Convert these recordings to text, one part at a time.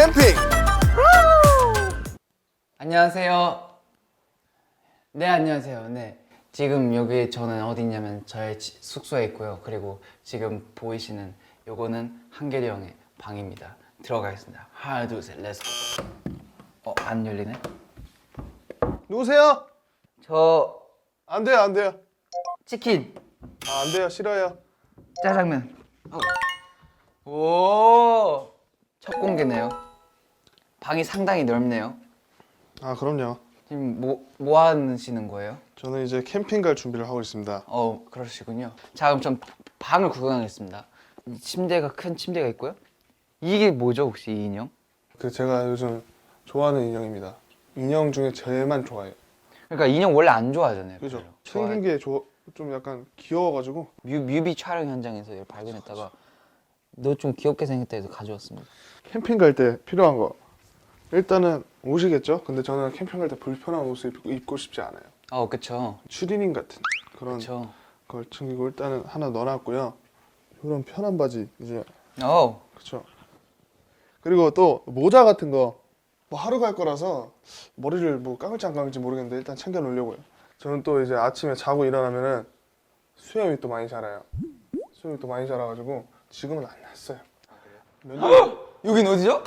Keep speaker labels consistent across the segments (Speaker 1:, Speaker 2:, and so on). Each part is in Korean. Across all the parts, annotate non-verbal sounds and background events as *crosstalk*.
Speaker 1: 캠핑
Speaker 2: 안녕하세요. 네, 안녕하세요. 네. 지금 여기 저는 어디 있냐면 저의 지- 숙소에 있고요. 그리고 지금 보이시는 요거는 한결이 형의 방입니다. 들어가겠습니다. 하나, 둘, 셋, 렛츠고. 어, 안 열리네?
Speaker 1: 누구세요?
Speaker 2: 저
Speaker 1: 안 돼요 안 돼요
Speaker 2: 치킨,
Speaker 1: 아, 안 돼요 싫어요
Speaker 2: 짜장면. 어. 오! 첫 공개네요. 방이 상당히 넓네요.
Speaker 1: 아 그럼요
Speaker 2: 지금 뭐, 뭐 하시는 거예요?
Speaker 1: 저는 이제 캠핑 갈 준비를 하고 있습니다
Speaker 2: 어 그러시군요. 자 그럼 전 방을 구경하겠습니다. 이 침대가 큰 침대가 있고요. 이게 뭐죠 혹시 이 인형?
Speaker 1: 그 제가 요즘 좋아하는 인형입니다 인형 중에 제일만 좋아해요
Speaker 2: 그러니까 인형 원래 안 좋아하잖아요.
Speaker 1: 그죠
Speaker 2: 별로.
Speaker 1: 생긴 게좀 약간 귀여워가지고
Speaker 2: 뮤, 뮤비 촬영 현장에서 발견했다가 너 좀 귀엽게 생겼다 해서 가져왔습니다.
Speaker 1: 캠핑 갈 때 필요한 거 일단은 옷이겠죠? 근데 저는 캠핑 갈 때 불편한 옷을 입고, 입고 싶지 않아요.
Speaker 2: 어 그쵸.
Speaker 1: 추리닝 같은 그런
Speaker 2: 그쵸.
Speaker 1: 걸 챙기고 일단은 하나 넣어놨고요. 이런 편한 바지 이제.
Speaker 2: 어.
Speaker 1: 그쵸. 그리고 또 모자 같은 거 뭐 하루 갈 거라서 머리를 뭐 감을지 안 감을지 모르겠는데 일단 챙겨 놓으려고요. 저는 또 이제 아침에 자고 일어나면은 수염이 또 많이 자라요. 수염이 또 많이 자라가지고 지금은 안 났어요. 면도 *gasps*
Speaker 2: 여긴 어디죠?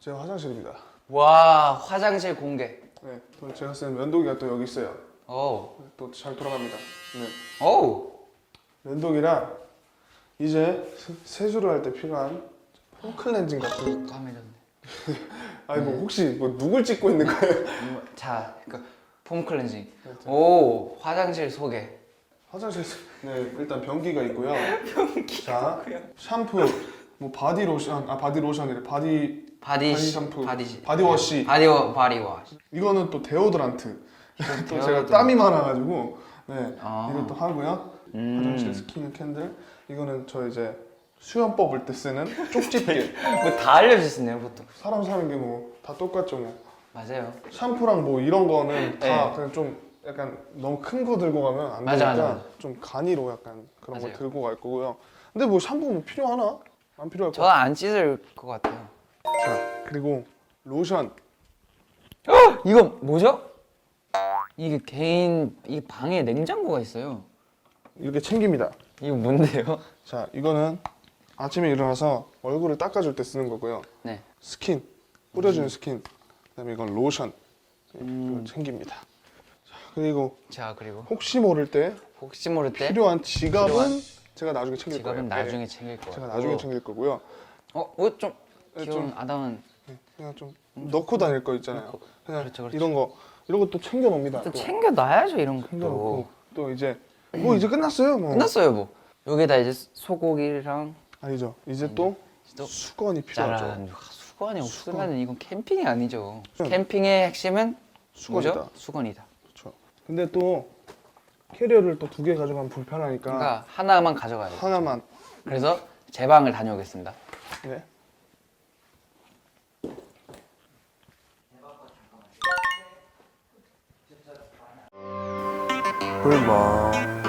Speaker 1: 제 화장실입니다
Speaker 2: 와 화장실 공개.
Speaker 1: 네, 또 제가 쓰는 면도기가 또 여기 있어요
Speaker 2: 오.
Speaker 1: 또 잘 돌아갑니다 네.
Speaker 2: 오.
Speaker 1: 면도기랑 이제 세- 세수를 할 때 필요한 폼 클 렌징 같은
Speaker 2: 까매졌네. *laughs*
Speaker 1: 아니 뭐 혹시 뭐 누굴 찍고 있는 거예요?
Speaker 2: 음, 자, 그러니까 폼 클렌징. 오 화장실 소개.
Speaker 1: 화장실 네 일단 변기가 있고요. *laughs* 자 샴푸 뭐 바디 로션 아 바디 로션이래 바디
Speaker 2: 바디,
Speaker 1: 샴푸
Speaker 2: 바디
Speaker 1: 바디워시
Speaker 2: 바디워 바디워시.
Speaker 1: 이거는 또 데오드란트 *laughs* 또 제가. 땀이 많아가지고 네
Speaker 2: 아.
Speaker 1: 이것도 하고요.
Speaker 2: 음.
Speaker 1: 화장실 스킨 캔들 이거는 저 이제 수염 뽑을 때 쓰는 쪽집게 *laughs*
Speaker 2: 뭐다 알려주시네요 보통.
Speaker 1: 사람 사는 게 뭐 다 똑같죠 뭐
Speaker 2: 맞아요.
Speaker 1: 샴푸랑 뭐 이런 거는 다
Speaker 2: 네.
Speaker 1: 그냥 좀 약간 너무 큰 거 들고 가면 안
Speaker 2: 맞아,
Speaker 1: 되니까
Speaker 2: 맞아, 맞아.
Speaker 1: 좀 간이로 약간 그런
Speaker 2: 맞아요.
Speaker 1: 거 들고 갈 거고요. 근데 뭐 샴푸 뭐 필요하나? 안 필요할 거.
Speaker 2: 저는 안 씻을 것 같아요.
Speaker 1: 자 그리고 로션
Speaker 2: 이거 뭐죠? 이게 개인 이 방에 냉장고가 있어요.
Speaker 1: 이렇게 챙깁니다.
Speaker 2: 이거 뭔데요?
Speaker 1: 자 이거는 아침에 일어나서 얼굴을 닦아줄 때 쓰는 거고요.
Speaker 2: 네.
Speaker 1: 스킨 뿌려주는 스킨. 그다음에 이건 로션
Speaker 2: 음.
Speaker 1: 이거 챙깁니다. 자 그리고
Speaker 2: 자 그리고
Speaker 1: 혹시 모를 때
Speaker 2: 혹시 모를 때
Speaker 1: 필요한 지갑은 제가 나중에 챙길
Speaker 2: 지갑은
Speaker 1: 거예요.
Speaker 2: 나중에
Speaker 1: 네.
Speaker 2: 챙길 거예요.
Speaker 1: 제가 나중에 챙길 거고요.
Speaker 2: 어, 어, 좀
Speaker 1: 네,
Speaker 2: 귀여운
Speaker 1: 좀-
Speaker 2: 아담한
Speaker 1: 그냥 좀 넣고 다닐 거 있잖아요. 그냥
Speaker 2: 그렇죠, 그렇죠.
Speaker 1: 이런 거 이런 것도 챙겨 놓습니다.
Speaker 2: 또 챙겨 놔야죠 이런
Speaker 1: 챙겨놓고
Speaker 2: 것도.
Speaker 1: 또 이제 뭐 이제 끝났어요. 뭐
Speaker 2: 끝났어요 뭐. 여기다 이제 소고기랑
Speaker 1: 아니죠. 이제 또
Speaker 2: 또
Speaker 1: 수건이 필요하죠.
Speaker 2: 짜란 수건이
Speaker 1: 수건.
Speaker 2: 없으면 이건 캠핑이 아니죠. 캠핑의 핵심은
Speaker 1: 수건이다.
Speaker 2: 수건이다.
Speaker 1: 그렇죠. 근데 또 캐리어를 또 두 개 가져가면 불편하니까
Speaker 2: 그러니까 하나만 가져가야 돼.
Speaker 1: 하나만.
Speaker 2: 그래서 제 방을 다녀오겠습니다.
Speaker 1: 네. 불멍